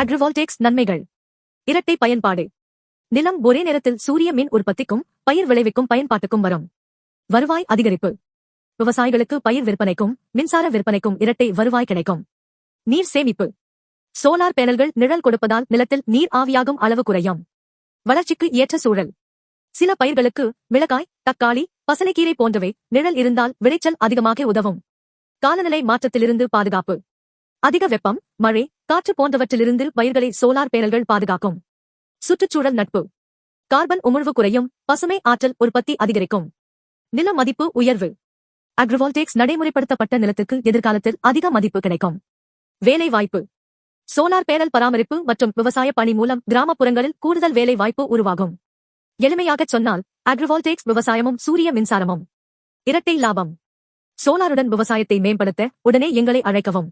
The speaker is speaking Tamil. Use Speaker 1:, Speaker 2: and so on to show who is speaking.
Speaker 1: அக்ரிவால்டெக்ஸ் நன்மைகள். இரட்டை பயன்பாடு. நிலம் ஒரே நேரத்தில் சூரிய மின் உற்பத்திக்கும் பயிர் விளைவிக்கும் பயன்பாட்டுக்கும் வரும். வருவாய் அதிகரிப்பு. விவசாயிகளுக்கு பயிர் விற்பனைக்கும் மின்சார விற்பனைக்கும் இரட்டை வருவாய் கிடைக்கும். நீர் சேமிப்பு. சோலார் பேனல்கள் நிழல் கொடுப்பதால் நிலத்தில் நீர் ஆவியாகும் அளவு குறையும். வளர்ச்சிக்கு ஏற்ற சூழல். சில பயிர்களுக்கு மிளகாய் தக்காளி பசலைக்கீரை போன்றவை நிழல் இருந்தால் விளைச்சல் அதிகமாக உதவும். காலநிலை மாற்றத்திலிருந்து பாதுகாப்பு. அதிக வெப்பம் மழை காற்று போன்றவற்றிலிருந்து பயிர்களை சோலார் பேனல்கள் பாதுகாக்கும். சுற்றுச்சூழல் நட்பு. கார்பன் உமிழ்வு குறையும் பசுமை ஆற்றல் உற்பத்தி அதிகரிக்கும். நில மதிப்பு உயர்வு. அக்ரிவால்டெக்ஸ் நடைமுறைப்படுத்தப்பட்ட நிலத்துக்கு எதிர்காலத்தில் அதிக மதிப்பு கிடைக்கும். வேலை வாய்ப்பு சோலார் பேனல் பராமரிப்பு மற்றும் விவசாய பணி மூலம் கிராமப்புறங்களில் கூடுதல் வேலை வாய்ப்பு உருவாகும். எளிமையாகச் சொன்னால் அக்ரிவால்டெக்ஸ் விவசாயமும் சூரிய மின்சாரமும். இரட்டை லாபம். சோலாருடன் விவசாயத்தை மேம்படுத்த உடனே எங்களை அழைக்கவும்.